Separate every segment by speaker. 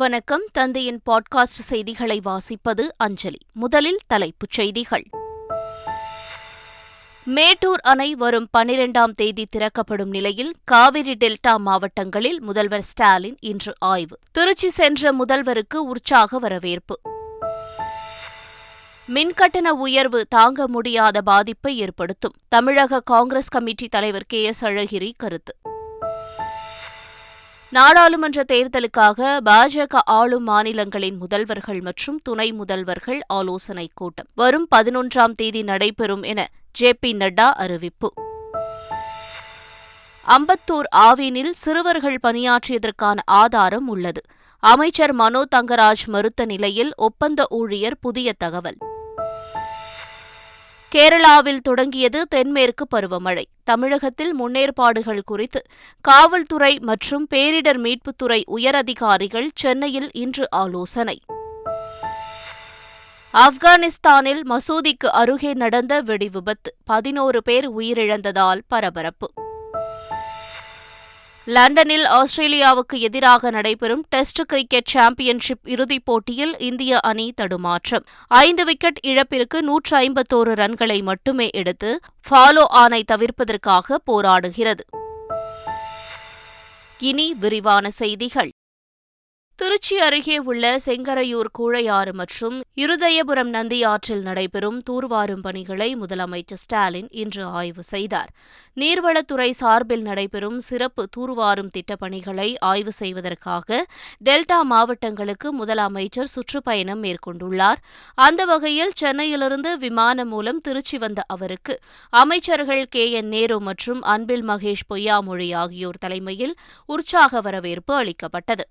Speaker 1: வணக்கம் தந்தையின் பாட்காஸ்ட் செய்திகளை வாசிப்பது அஞ்சலி முதலில் தலைப்புச் செய்திகள் மேட்டூர் அணை வரும் பனிரெண்டாம் தேதி திறக்கப்படும் நிலையில் காவிரி டெல்டா மாவட்டங்களில் முதல்வர் ஸ்டாலின் இன்று ஆய்வு திருச்சி சென்ற முதல்வருக்கு உற்சாக வரவேற்பு மின்கட்டண உயர்வு தாங்க முடியாத பாதிப்பை ஏற்படுத்தும் தமிழக காங்கிரஸ் கமிட்டி தலைவர் கே எஸ் அழகிரி கருத்து நாடாளுமன்ற தேர்தலுக்காக பாஜக ஆளும் மாநிலங்களின் முதல்வர்கள் மற்றும் துணை முதல்வர்கள் ஆலோசனைக் கூட்டம் வரும் பதினொன்றாம் தேதி நடைபெறும் என ஜே பி நட்டா அறிவிப்பு அம்பத்தூர் ஆவினில் சிறுவர்கள் பணியாற்றியதற்கான ஆதாரம் உள்ளது அமைச்சர் மனோ தங்கராஜ் மறுத்த நிலையில் ஒப்பந்த ஊழியர் புதிய தகவல் கேரளாவில் தொடங்கியது தென்மேற்கு பருவமழை தமிழகத்தில் முன்னேற்பாடுகள் குறித்து காவல்துறை மற்றும் பேரிடர் மீட்புத்துறை உயரதிகாரிகள் சென்னையில் இன்று ஆலோசனை ஆப்கானிஸ்தானில் மசூதிக்கு அருகே நடந்த வெடிவிபத்து பதினோரு பேர் உயிரிழந்ததால் பரபரப்பு லண்டனில் ஆஸ்திரேலியாவுக்கு எதிராக நடைபெறும் டெஸ்ட் கிரிக்கெட் சாம்பியன்ஷிப் இறுதிப் போட்டியில் இந்திய அணி தடுமாற்றம் ஐந்து விக்கெட் இழப்பிற்கு நூற்று ஐம்பத்தோரு ரன்களை மட்டுமே எடுத்து ஃபாலோ ஆனை தவிர்ப்பதற்காக போராடுகிறது இனி விரிவான செய்திகள் திருச்சி அருகே உள்ள செங்கரையூர் கூழையாறு மற்றும் இருதயபுரம் நந்தி ஆற்றில் நடைபெறும் தூர்வாரும் பணிகளை முதலமைச்சர் ஸ்டாலின் இன்று ஆய்வு செய்தார் நீர்வளத்துறை சார்பில் நடைபெறும் சிறப்பு தூர்வாரும் திட்டப் பணிகளை ஆய்வு செய்வதற்காக டெல்டா மாவட்டங்களுக்கு முதலமைச்சர் சுற்றுப்பயணம் மேற்கொண்டுள்ளார் அந்த வகையில் சென்னையிலிருந்து விமானம் மூலம் திருச்சி வந்த அவருக்கு அமைச்சர்கள் கே என் நேரு மற்றும் அன்பில் மகேஷ் பொய்யாமொழி ஆகியோர் தலைமையில் உற்சாக வரவேற்பு அளிக்கப்பட்டது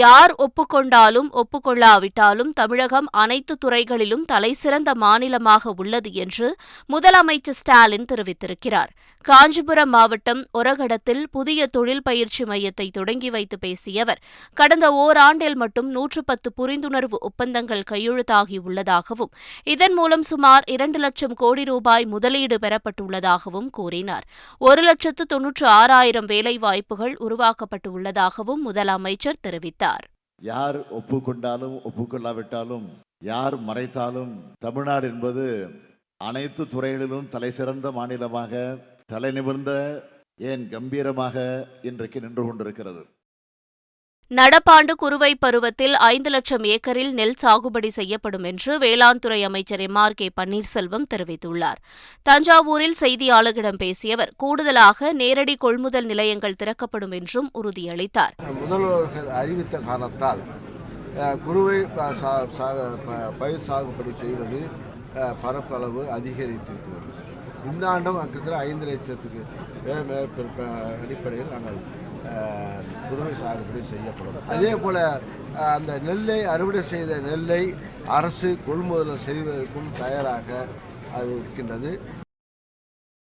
Speaker 1: யார் ஒப்புக்கொண்டாலும் ஒப்புக்கொள்ளாவிட்டாலும் தமிழகம் அனைத்து துறைகளிலும் தலைசிறந்த மாநிலமாக உள்ளது என்று முதலமைச்சர் ஸ்டாலின் தெரிவித்திருக்கிறார் காஞ்சிபுரம் மாவட்டம் ஒரகடத்தில் புதிய தொழில் பயிற்சி மையத்தை தொடங்கி வைத்து பேசிய அவர் கடந்த ஓராண்டில் மட்டும் நூற்று பத்து புரிந்துணர்வு ஒப்பந்தங்கள் கையெழுத்தாகியுள்ளதாகவும் இதன் மூலம் சுமார் இரண்டு லட்சம் கோடி ரூபாய் முதலீடு பெறப்பட்டுள்ளதாகவும் கூறினார் ஒரு லட்சத்து தொன்னூற்று ஆறாயிரம் வேலைவாய்ப்புகள் உருவாக்கப்பட்டுள்ளதாகவும் முதலமைச்சர் தெரிவித்தார் தெரிவித்தார்
Speaker 2: யார் ஒப்புக்கொண்டாலும் ஒப்புக்கொள்ளாவிட்டாலும் யார் மறைத்தாலும் தமிழ்நாடு என்பது அனைத்து துறைகளிலும் தலை சிறந்த மாநிலமாக தலை நிமிர்ந்த ஏன் கம்பீரமாக இன்றைக்கு நின்று கொண்டிருக்கிறது
Speaker 1: நடப்பாண்டு குறுவை பருவத்தில் ஐந்து லட்சம் ஏக்கரில் நெல் சாகுபடி செய்யப்படும் என்று வேளாண்துறை அமைச்சர் எம் ஆர் கே பன்னீர்செல்வம் தெரிவித்துள்ளார் தஞ்சாவூரில் செய்தியாளர்களிடம் பேசிய அவர் கூடுதலாக நேரடி கொள்முதல் நிலையங்கள் திறக்கப்படும் என்றும் உறுதியளித்தார்
Speaker 3: முதல்வர்கள் அறிவித்த காரணத்தால் குறுவை பயிர் சாகுபடி செய்வது பரப்பளவு அதிகரித்திருக்கிறது இந்த ஆண்டும் கிட்டத்தட்ட ஐந்து லட்சத்துக்கு அடிப்படையில் நாங்கள் குறுவை சாகுபடி செய்யப்படும் அதே போல் அந்த நெல்லை அறுவடை செய்த நெல்லை அரசு கொள்முதல் செய்வதற்கும் தயாராக அது இருக்கின்றது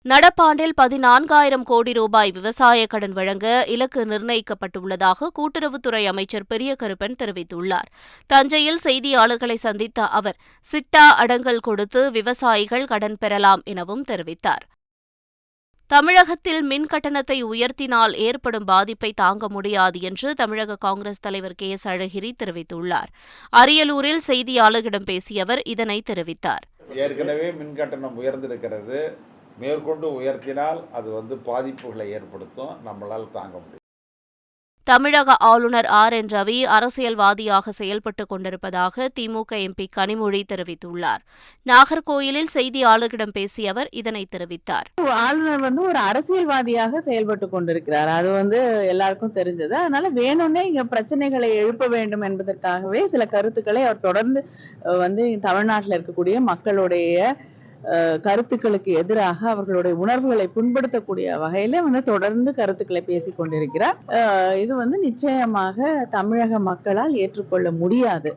Speaker 1: நடப்பாண்டில் பதினான்காயிரம் கோடி ரூபாய் விவசாய கடன் வழங்க இலக்கு நிர்ணயிக்கப்பட்டுள்ளதாக கூட்டுறவுத்துறை அமைச்சர் பெரிய கருப்பன் தெரிவித்துள்ளார் தஞ்சையில் செய்தியாளர்களை சந்தித்த அவர் சிட்டா அடங்கல் கொடுத்து விவசாயிகள் கடன் பெறலாம் எனவும் தெரிவித்தார் தமிழகத்தில் மின் கட்டணத்தை உயர்த்தினால் ஏற்படும் பாதிப்பை தாங்க முடியாது என்று தமிழக காங்கிரஸ் தலைவர் கே எஸ் அழகிரி தெரிவித்துள்ளார் அரியலூரில் செய்தியாளர்களிடம் பேசிய அவர் இதனை தெரிவித்தார்
Speaker 4: ஏற்கனவே மின் கட்டணம் உயர்ந்திருக்கிறது மேற்கொண்டு உயர்த்தினால் அது வந்து பாதிப்புகளை ஏற்படுத்தும் நம்மளால் தாங்க முடியும்
Speaker 1: தமிழக ஆளுநர் ஆர் என் ரவி அரசியல்வாதியாக செயல்பட்டுக் கொண்டிருப்பதாக திமுக எம்பி கனிமொழி தெரிவித்துள்ளார் நாகர்கோயிலில் செய்தியாளர்களிடம் பேசிய அவர் இதனை தெரிவித்தார்
Speaker 5: ஆளுநர் வந்து ஒரு அரசியல்வாதியாக செயல்பட்டுக் கொண்டிருக்கிறார் அது வந்து எல்லாருக்கும் தெரிஞ்சது அதனால வேணும்னே இங்க பிரச்சனைகளை எழுப்ப வேண்டும் என்பதற்காகவே சில கருத்துக்களை அவர் தொடர்ந்து வந்து தமிழ்நாட்டில் இருக்கக்கூடிய மக்களுடைய கருத்துக்களுக்கு எதிராக அவர்களுடைய உணர்வுகளை புண்படுத்தக்கூடிய வகையில வந்து தொடர்ந்து கருத்துக்களை பேசிக் கொண்டிருக்கிறார் இது வந்து நிச்சயமாக தமிழக மக்களால் ஏற்றுக்கொள்ள முடியாது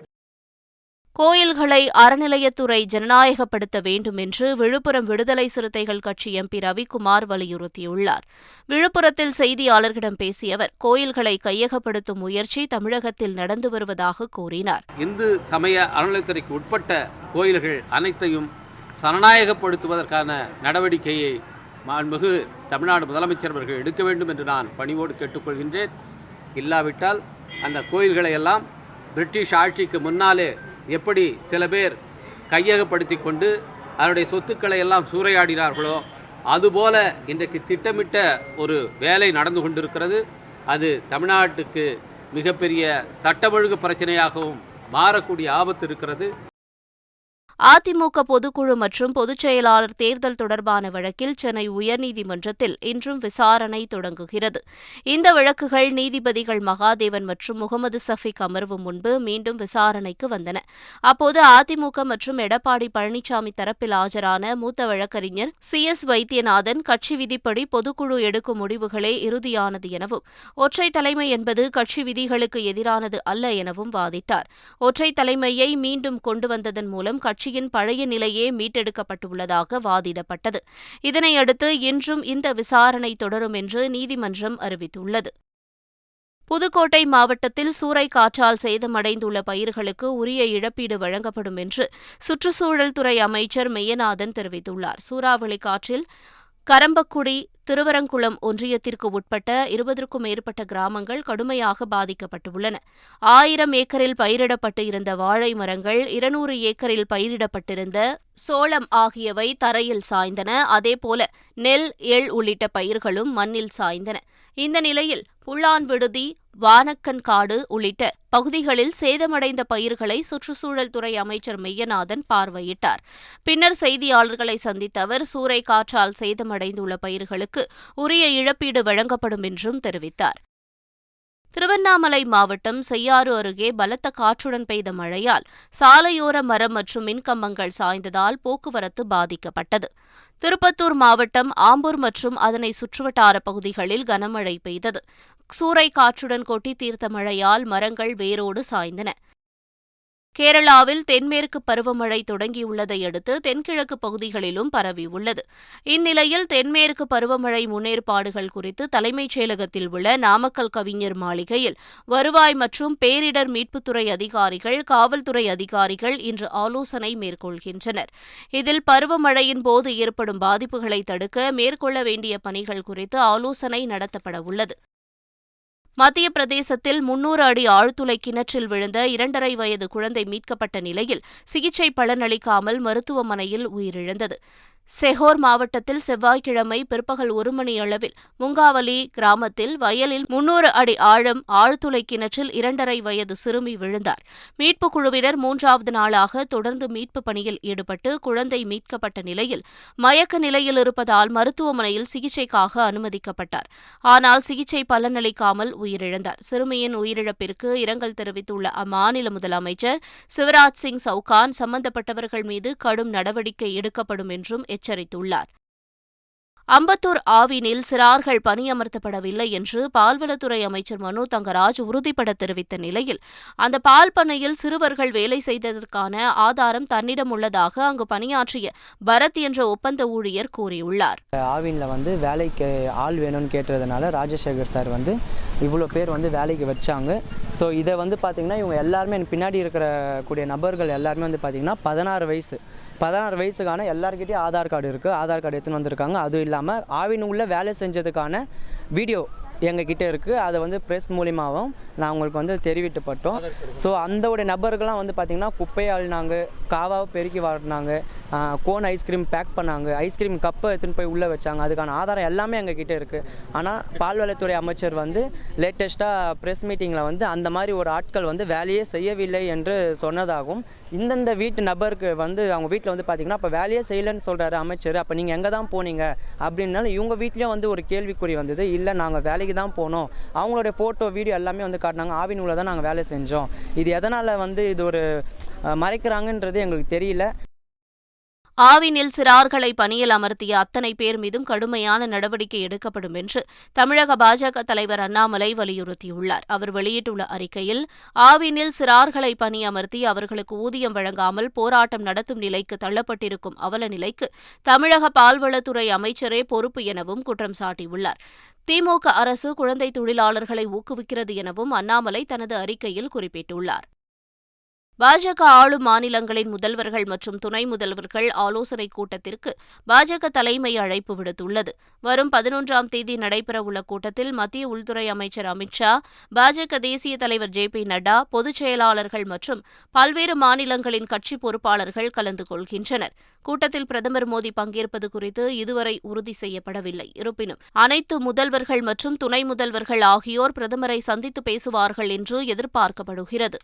Speaker 1: கோயில்களை அறநிலையத்துறை ஜனநாயகப்படுத்த வேண்டும் என்று விழுப்புரம் விடுதலை சிறுத்தைகள் கட்சி எம்பி ரவிக்குமார் வலியுறுத்தியுள்ளார் விழுப்புரத்தில் செய்தியாளர்களிடம் பேசிய அவர் கோயில்களை கையகப்படுத்தும் முயற்சி தமிழகத்தில் நடந்து வருவதாக கூறினார்
Speaker 6: இந்து சமய அறநிலையத்துறைக்கு உட்பட்ட கோயில்கள் அனைத்தையும் சரணாயகப்படுத்துவதற்கான நடவடிக்கையை மாண்புகு தமிழ்நாடு முதலமைச்சர் அவர்கள் எடுக்க வேண்டும் என்று நான் பணிவோடு கேட்டுக்கொள்கின்றேன் இல்லாவிட்டால் அந்த கோயில்களை எல்லாம் பிரிட்டிஷ் ஆட்சிக்கு முன்னாலே எப்படி சில பேர் கையகப்படுத்தி கொண்டு அதனுடைய சொத்துக்களை எல்லாம் சூறையாடினார்களோ அதுபோல இன்றைக்கு திட்டமிட்ட ஒரு வேலை நடந்து கொண்டிருக்கிறது அது தமிழ்நாட்டுக்கு மிகப்பெரிய சட்ட ஒழுங்கு பிரச்சனையாகவும் மாறக்கூடிய ஆபத்து இருக்கிறது
Speaker 1: அதிமுக பொதுக்குழு மற்றும் பொதுச்செயலாளர் செயலாளர் தேர்தல் தொடர்பான வழக்கில் சென்னை உயர்நீதிமன்றத்தில் இன்றும் விசாரணை தொடங்குகிறது இந்த வழக்குகள் நீதிபதிகள் மகாதேவன் மற்றும் முகமது சஃபிக் அமர்வு முன்பு மீண்டும் விசாரணைக்கு வந்தன அப்போது அதிமுக மற்றும் எடப்பாடி பழனிசாமி தரப்பில் ஆஜரான மூத்த வழக்கறிஞர் சி எஸ் வைத்தியநாதன் கட்சி விதிப்படி பொதுக்குழு எடுக்கும் முடிவுகளே இறுதியானது எனவும் ஒற்றை தலைமை என்பது கட்சி விதிகளுக்கு எதிரானது அல்ல எனவும் வாதிட்டார் ஒற்றை தலைமையை மீண்டும் கொண்டு வந்ததன் மூலம் கட்சி கட்சியின் பழைய நிலையே மீட்டெடுக்கப்பட்டுள்ளதாக வாதிடப்பட்டது இதனையடுத்து இன்றும் இந்த விசாரணை தொடரும் என்று நீதிமன்றம் அறிவித்துள்ளது புதுக்கோட்டை மாவட்டத்தில் சூறைக்காற்றால் சேதமடைந்துள்ள பயிர்களுக்கு உரிய இழப்பீடு வழங்கப்படும் என்று சுற்றுச்சூழல் துறை அமைச்சர் மெய்யநாதன் தெரிவித்துள்ளார் சூறாவளி காற்றில் கரம்பக்குடி திருவரங்குளம் ஒன்றியத்திற்கு உட்பட்ட இருபதற்கும் மேற்பட்ட கிராமங்கள் கடுமையாக பாதிக்கப்பட்டுள்ளன ஆயிரம் ஏக்கரில் பயிரிடப்பட்டு இருந்த வாழை மரங்கள் இருநூறு ஏக்கரில் பயிரிடப்பட்டிருந்த சோளம் ஆகியவை தரையில் சாய்ந்தன அதேபோல நெல் எள் உள்ளிட்ட பயிர்களும் மண்ணில் சாய்ந்தன இந்த நிலையில் புல்லான் விடுதி வானக்கன்காடு உள்ளிட்ட பகுதிகளில் சேதமடைந்த பயிர்களை சுற்றுச்சூழல் துறை அமைச்சர் மெய்யநாதன் பார்வையிட்டார் பின்னர் செய்தியாளர்களை சந்தித்த அவர் சூறை காற்றால் சேதமடைந்துள்ள பயிர்களுக்கு உரிய இழப்பீடு வழங்கப்படும் என்றும் தெரிவித்தார் திருவண்ணாமலை மாவட்டம் செய்யாறு அருகே பலத்த காற்றுடன் பெய்த மழையால் சாலையோர மரம் மற்றும் மின்கம்பங்கள் சாய்ந்ததால் போக்குவரத்து பாதிக்கப்பட்டது திருப்பத்தூர் மாவட்டம் ஆம்பூர் மற்றும் அதனை சுற்றுவட்டார பகுதிகளில் கனமழை பெய்தது சூறை காற்றுடன் கொட்டி தீர்த்த மழையால் மரங்கள் வேரோடு சாய்ந்தன கேரளாவில் தென்மேற்கு பருவமழை தொடங்கியுள்ளதை அடுத்து தென்கிழக்கு பகுதிகளிலும் பரவியுள்ளது இந்நிலையில் தென்மேற்கு பருவமழை முன்னேற்பாடுகள் குறித்து தலைமைச் செயலகத்தில் உள்ள நாமக்கல் கவிஞர் மாளிகையில் வருவாய் மற்றும் பேரிடர் மீட்புத்துறை அதிகாரிகள் காவல்துறை அதிகாரிகள் இன்று ஆலோசனை மேற்கொள்கின்றனர் இதில் பருவமழையின் போது ஏற்படும் பாதிப்புகளை தடுக்க மேற்கொள்ள வேண்டிய பணிகள் குறித்து ஆலோசனை நடத்தப்பட உள்ளது மத்திய பிரதேசத்தில் முன்னூறு அடி ஆழ்துளை கிணற்றில் விழுந்த இரண்டரை வயது குழந்தை மீட்கப்பட்ட நிலையில் சிகிச்சை பலனளிக்காமல் மருத்துவமனையில் உயிரிழந்தது செஹோர் மாவட்டத்தில் செவ்வாய்க்கிழமை பிற்பகல் ஒரு மணி அளவில் முங்காவலி கிராமத்தில் வயலில் முன்னூறு அடி ஆழம் ஆழ்துளை கிணற்றில் இரண்டரை வயது சிறுமி விழுந்தார் மீட்புக் குழுவினர் மூன்றாவது நாளாக தொடர்ந்து மீட்பு பணியில் ஈடுபட்டு குழந்தை மீட்கப்பட்ட நிலையில் மயக்க நிலையில் இருப்பதால் மருத்துவமனையில் சிகிச்சைக்காக அனுமதிக்கப்பட்டார் ஆனால் சிகிச்சை பலனளிக்காமல் உயிரிழந்தார் சிறுமியின் உயிரிழப்பிற்கு இரங்கல் தெரிவித்துள்ள அம்மாநில முதலமைச்சர் சிவராஜ் சிங் சவுகான் சம்பந்தப்பட்டவர்கள் மீது கடும் நடவடிக்கை எடுக்கப்படும் என்றும் எச்சரித்துள்ளார் அம்பத்தூர் ஆவினில் சிறார்கள் பணியமர்த்தப்படவில்லை என்று பால்வளத்துறை அமைச்சர் மனு தங்கராஜ் உறுதிபட தெரிவித்த நிலையில் அந்த பால் பண்ணையில் சிறுவர்கள் வேலை செய்ததற்கான ஆதாரம் தன்னிடம் உள்ளதாக அங்கு பணியாற்றிய பரத் என்ற ஒப்பந்த ஊழியர் கூறியுள்ளார்
Speaker 7: ஆவினில் வந்து வேலைக்கு ஆள் வேணும்னு கேட்டதுனால ராஜசேகர் சார் வந்து இவ்வளோ பேர் வந்து வேலைக்கு வச்சாங்க ஸோ இதை வந்து பார்த்திங்கன்னா இவங்க எல்லாருமே பின்னாடி இருக்கிற கூடிய நபர்கள் எல்லாருமே வந்து பார்த்திங்கன்னா பதினாறு வயசு பதினாறு வயசுக்கான எல்லாருக்கிட்டையும் ஆதார் கார்டு இருக்குது ஆதார் கார்டு எடுத்துன்னு வந்திருக்காங்க அதுவும் இல்லாமல் ஆவின் உள்ள வேலை செஞ்சதுக்கான வீடியோ எங்ககிட்ட இருக்குது அதை வந்து ப்ரெஸ் மூலியமாகவும் நான் உங்களுக்கு வந்து தெரிவிட்டுப்பட்டோம் ஸோ அந்தோடைய நபர்கள்லாம் வந்து பார்த்திங்கன்னா குப்பை ஆளுனாங்க காவாவை பெருக்கி வாடினாங்க கோன் ஐஸ்கிரீம் பேக் பண்ணாங்க ஐஸ்கிரீம் கப்பை எடுத்துன்னு போய் உள்ளே வச்சாங்க அதுக்கான ஆதாரம் எல்லாமே எங்ககிட்ட இருக்குது ஆனால் பால்வளத்துறை அமைச்சர் வந்து லேட்டஸ்ட்டாக ப்ரெஸ் மீட்டிங்கில் வந்து அந்த மாதிரி ஒரு ஆட்கள் வந்து வேலையே செய்யவில்லை என்று சொன்னதாகவும் இந்தந்த வீட்டு நபருக்கு வந்து அவங்க வீட்டில் வந்து பார்த்திங்கன்னா இப்போ வேலையே செய்யலைன்னு சொல்கிறாரு அமைச்சர் அப்போ நீங்கள் எங்கே தான் போனீங்க அப்படின்னாலும் இவங்க வீட்லேயும் வந்து ஒரு கேள்விக்குறி வந்தது இல்லை நாங்கள் வேலைக்கு வேலைக்கு தான் போனோம் அவங்களுடைய ஃபோட்டோ வீடியோ எல்லாமே வந்து காட்டினாங்க ஆவின் நூலில் தான் நாங்கள் வேலை செஞ்சோம் இது எதனால் வந்து இது ஒரு மறைக்கிறாங்கன்றது எங்களுக்கு தெரியல
Speaker 1: ஆவினில் சிறார்களை பணியில் அமர்த்திய அத்தனை பேர் மீதும் கடுமையான நடவடிக்கை எடுக்கப்படும் என்று தமிழக பாஜக தலைவர் அண்ணாமலை வலியுறுத்தியுள்ளார் அவர் வெளியிட்டுள்ள அறிக்கையில் ஆவினில் சிறார்களை பணியமர்த்தி அவர்களுக்கு ஊதியம் வழங்காமல் போராட்டம் நடத்தும் நிலைக்கு தள்ளப்பட்டிருக்கும் அவல நிலைக்கு தமிழக பால்வளத்துறை அமைச்சரே பொறுப்பு எனவும் குற்றம் சாட்டியுள்ளார் திமுக அரசு குழந்தை தொழிலாளர்களை ஊக்குவிக்கிறது எனவும் அண்ணாமலை தனது அறிக்கையில் குறிப்பிட்டுள்ளார் பாஜக ஆளும் மாநிலங்களின் முதல்வர்கள் மற்றும் துணை முதல்வர்கள் ஆலோசனைக் கூட்டத்திற்கு பாஜக தலைமை அழைப்பு விடுத்துள்ளது வரும் பதினொன்றாம் தேதி நடைபெறவுள்ள கூட்டத்தில் மத்திய உள்துறை அமைச்சர் அமித் ஷா பாஜக தேசிய தலைவர் ஜே பி நட்டா பொதுச் செயலாளர்கள் மற்றும் பல்வேறு மாநிலங்களின் கட்சி பொறுப்பாளர்கள் கலந்து கொள்கின்றனர் கூட்டத்தில் பிரதமர் மோடி பங்கேற்பது குறித்து இதுவரை உறுதி செய்யப்படவில்லை இருப்பினும் அனைத்து முதல்வர்கள் மற்றும் துணை முதல்வர்கள் ஆகியோர் பிரதமரை சந்தித்து பேசுவார்கள் என்று எதிர்பார்க்கப்படுகிறது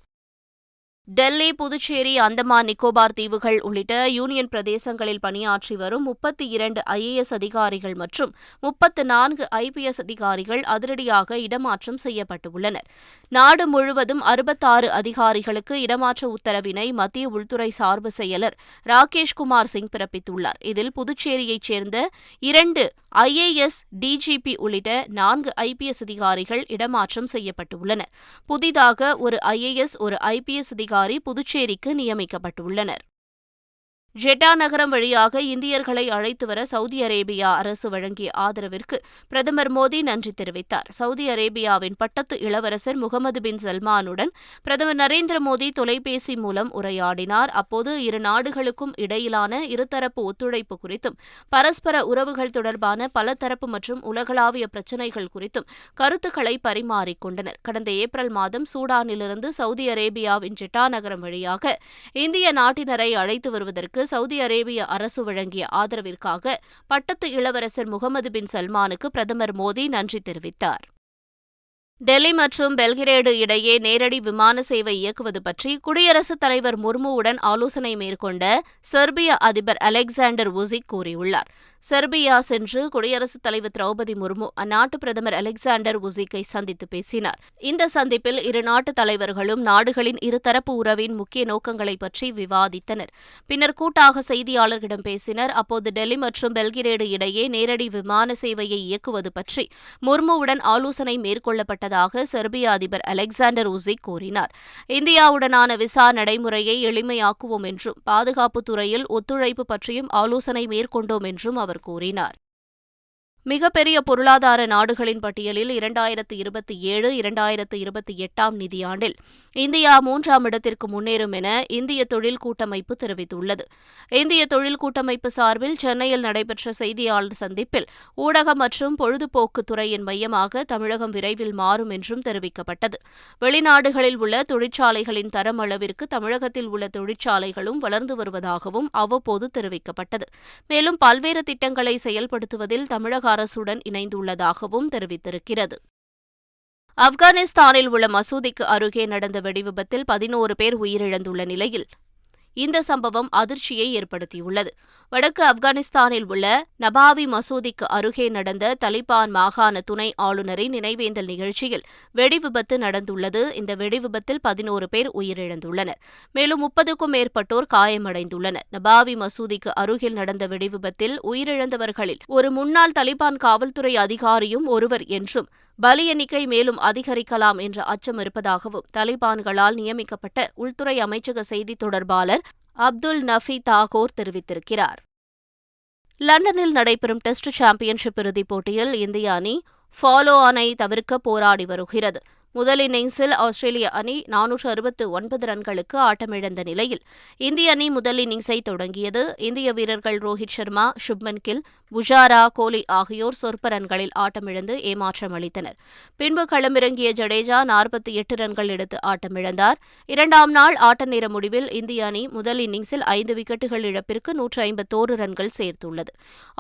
Speaker 1: டெல்லி புதுச்சேரி அந்தமான் நிக்கோபார் தீவுகள் உள்ளிட்ட யூனியன் பிரதேசங்களில் பணியாற்றி வரும் முப்பத்தி இரண்டு ஐஏஎஸ் அதிகாரிகள் மற்றும் முப்பத்து நான்கு ஐபிஎஸ் அதிகாரிகள் அதிரடியாக இடமாற்றம் செய்யப்பட்டுள்ளனர் நாடு முழுவதும் அறுபத்தாறு அதிகாரிகளுக்கு இடமாற்ற உத்தரவினை மத்திய உள்துறை சார்பு செயலர் ராகேஷ்குமார் சிங் பிறப்பித்துள்ளார் இதில் புதுச்சேரியைச் சேர்ந்த இரண்டு ஐஏஎஸ் டிஜிபி உள்ளிட்ட நான்கு ஐபிஎஸ் அதிகாரிகள் இடமாற்றம் செய்யப்பட்டுள்ளனர் புதிதாக ஒரு ஐஏஎஸ் ஒரு ஐபிஎஸ் அதிகாரி அதிகாரி புதுச்சேரிக்கு நியமிக்கப்பட்டுள்ளனர் ஜெட்டா நகரம் வழியாக இந்தியர்களை அழைத்து வர சவுதி அரேபியா அரசு வழங்கிய ஆதரவிற்கு பிரதமர் மோடி நன்றி தெரிவித்தார் சவுதி அரேபியாவின் பட்டத்து இளவரசர் முகமது பின் சல்மானுடன் பிரதமர் நரேந்திர மோடி தொலைபேசி மூலம் உரையாடினார் அப்போது இரு நாடுகளுக்கும் இடையிலான இருதரப்பு ஒத்துழைப்பு குறித்தும் பரஸ்பர உறவுகள் தொடர்பான பலதரப்பு மற்றும் உலகளாவிய பிரச்சினைகள் குறித்தும் கருத்துக்களை பரிமாறிக்கொண்டனர் கடந்த ஏப்ரல் மாதம் சூடானிலிருந்து சவுதி அரேபியாவின் ஜெட்டா நகரம் வழியாக இந்திய நாட்டினரை அழைத்து வருவதற்கு திட்டத்திற்கு சவுதி அரேபிய அரசு வழங்கிய ஆதரவிற்காக பட்டத்து இளவரசர் முகமது பின் சல்மானுக்கு பிரதமர் மோடி நன்றி தெரிவித்தார் டெல்லி மற்றும் பெல்கிரேடு இடையே நேரடி விமான சேவை இயக்குவது பற்றி குடியரசுத் தலைவர் முர்முவுடன் ஆலோசனை மேற்கொண்ட செர்பிய அதிபர் அலெக்சாண்டர் உசிக் கூறியுள்ளார் செர்பியா சென்று குடியரசுத் தலைவர் திரௌபதி முர்மு அந்நாட்டு பிரதமர் அலெக்சாண்டர் உசிக்கை சந்தித்து பேசினார் இந்த சந்திப்பில் இரு நாட்டு தலைவர்களும் நாடுகளின் இருதரப்பு உறவின் முக்கிய நோக்கங்களை பற்றி விவாதித்தனர் பின்னர் கூட்டாக செய்தியாளர்களிடம் பேசினர் அப்போது டெல்லி மற்றும் பெல்கிரேடு இடையே நேரடி விமான சேவையை இயக்குவது பற்றி முர்முவுடன் ஆலோசனை மேற்கொள்ளப்பட்டது இருப்பதாக செர்பிய அதிபர் அலெக்சாண்டர் உசிக் கூறினார் இந்தியாவுடனான விசா நடைமுறையை எளிமையாக்குவோம் என்றும் பாதுகாப்பு துறையில் ஒத்துழைப்பு பற்றியும் ஆலோசனை மேற்கொண்டோம் என்றும் அவர் கூறினார் மிகப்பெரிய பொருளாதார நாடுகளின் பட்டியலில் இரண்டாயிரத்து இருபத்தி ஏழு இரண்டாயிரத்து இருபத்தி எட்டாம் நிதியாண்டில் இந்தியா மூன்றாம் இடத்திற்கு முன்னேறும் என இந்திய தொழில் கூட்டமைப்பு தெரிவித்துள்ளது இந்திய தொழில் கூட்டமைப்பு சார்பில் சென்னையில் நடைபெற்ற செய்தியாளர் சந்திப்பில் ஊடக மற்றும் பொழுதுபோக்கு துறையின் மையமாக தமிழகம் விரைவில் மாறும் என்றும் தெரிவிக்கப்பட்டது வெளிநாடுகளில் உள்ள தொழிற்சாலைகளின் தரம் அளவிற்கு தமிழகத்தில் உள்ள தொழிற்சாலைகளும் வளர்ந்து வருவதாகவும் அவ்வப்போது தெரிவிக்கப்பட்டது மேலும் பல்வேறு திட்டங்களை செயல்படுத்துவதில் தமிழக அரசுடன் இணைந்துள்ளதாகவும் தெரிவித்திருக்கிறது ஆப்கானிஸ்தானில் உள்ள மசூதிக்கு அருகே நடந்த வெடிவிபத்தில் பதினோரு பேர் உயிரிழந்துள்ள நிலையில் இந்த சம்பவம் அதிர்ச்சியை ஏற்படுத்தியுள்ளது வடக்கு ஆப்கானிஸ்தானில் உள்ள நபாவி மசூதிக்கு அருகே நடந்த தலிபான் மாகாண துணை ஆளுநரின் நினைவேந்தல் நிகழ்ச்சியில் வெடிவிபத்து நடந்துள்ளது இந்த வெடிவிபத்தில் பதினோரு பேர் உயிரிழந்துள்ளனர் மேலும் முப்பதுக்கும் மேற்பட்டோர் காயமடைந்துள்ளனர் நபாவி மசூதிக்கு அருகில் நடந்த வெடிவிபத்தில் உயிரிழந்தவர்களில் ஒரு முன்னாள் தலிபான் காவல்துறை அதிகாரியும் ஒருவர் என்றும் பலி எண்ணிக்கை மேலும் அதிகரிக்கலாம் என்ற அச்சம் இருப்பதாகவும் தலிபான்களால் நியமிக்கப்பட்ட உள்துறை அமைச்சக செய்தி தொடர்பாளர் அப்துல் நஃபி தாகூர் தெரிவித்திருக்கிறார் லண்டனில் நடைபெறும் டெஸ்ட் சாம்பியன்ஷிப் இறுதிப் போட்டியில் இந்திய அணி ஃபாலோ ஆனை தவிர்க்க போராடி வருகிறது முதல் இன்னிங்ஸில் ஆஸ்திரேலிய அணி நானூற்று அறுபத்து ஒன்பது ரன்களுக்கு ஆட்டமிழந்த நிலையில் இந்திய அணி முதல் இன்னிங்ஸை தொடங்கியது இந்திய வீரர்கள் ரோஹித் சர்மா சுப்மன் கில் புஜாரா கோலி ஆகியோர் சொற்ப ரன்களில் ஆட்டமிழந்து ஏமாற்றம் அளித்தனர் பின்பு களமிறங்கிய ஜடேஜா நாற்பத்தி எட்டு ரன்கள் எடுத்து ஆட்டமிழந்தார் இரண்டாம் நாள் ஆட்ட நேர முடிவில் இந்திய அணி முதல் இன்னிங்ஸில் ஐந்து விக்கெட்டுகள் இழப்பிற்கு நூற்று ஐம்பத்தோரு ரன்கள் சேர்த்துள்ளது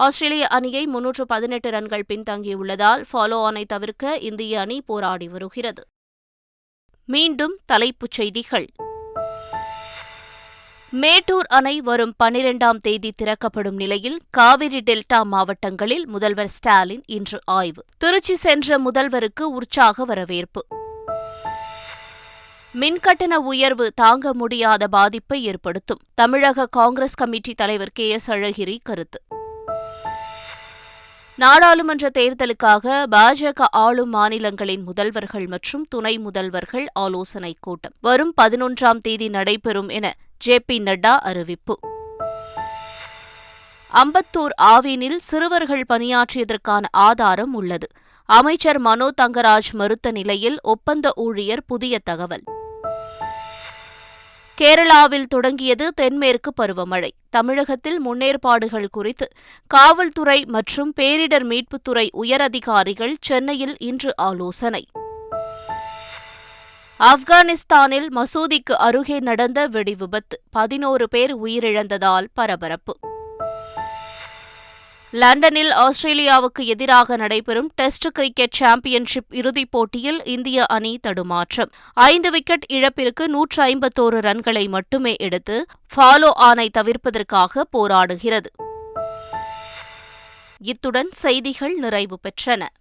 Speaker 1: ஆஸ்திரேலிய அணியை முன்னூற்று பதினெட்டு ரன்கள் பின்தங்கியுள்ளதால் ஃபாலோ ஆனை தவிர்க்க இந்திய அணி போராடி வருகிறது மீண்டும் தலைப்புச் செய்திகள் மேட்டூர் அணை வரும் பனிரெண்டாம் தேதி திறக்கப்படும் நிலையில் காவிரி டெல்டா மாவட்டங்களில் முதல்வர் ஸ்டாலின் இன்று ஆய்வு திருச்சி சென்ற முதல்வருக்கு உற்சாக வரவேற்பு மின்கட்டண உயர்வு தாங்க முடியாத பாதிப்பை ஏற்படுத்தும் தமிழக காங்கிரஸ் கமிட்டி தலைவர் கே எஸ் அழகிரி கருத்து நாடாளுமன்ற தேர்தலுக்காக பாஜக ஆளும் மாநிலங்களின் முதல்வர்கள் மற்றும் துணை முதல்வர்கள் ஆலோசனைக் கூட்டம் வரும் பதினொன்றாம் தேதி நடைபெறும் என ஜே பி நட்டா அறிவிப்பு அம்பத்தூர் ஆவினில் சிறுவர்கள் பணியாற்றியதற்கான ஆதாரம் உள்ளது அமைச்சர் மனோ தங்கராஜ் மறுத்த நிலையில் ஒப்பந்த ஊழியர் புதிய தகவல் கேரளாவில் தொடங்கியது தென்மேற்கு பருவமழை தமிழகத்தில் முன்னேற்பாடுகள் குறித்து காவல்துறை மற்றும் பேரிடர் மீட்புத்துறை உயரதிகாரிகள் சென்னையில் இன்று ஆலோசனை ஆப்கானிஸ்தானில் மசூதிக்கு அருகே நடந்த வெடிவிபத்து பதினோரு பேர் உயிரிழந்ததால் பரபரப்பு லண்டனில் ஆஸ்திரேலியாவுக்கு எதிராக நடைபெறும் டெஸ்ட் கிரிக்கெட் சாம்பியன்ஷிப் இறுதிப் போட்டியில் இந்திய அணி தடுமாற்றம் ஐந்து விக்கெட் இழப்பிற்கு நூற்று ஐம்பத்தோரு ரன்களை மட்டுமே எடுத்து ஃபாலோ ஆனை தவிர்ப்பதற்காக போராடுகிறது இத்துடன் செய்திகள் நிறைவு பெற்றன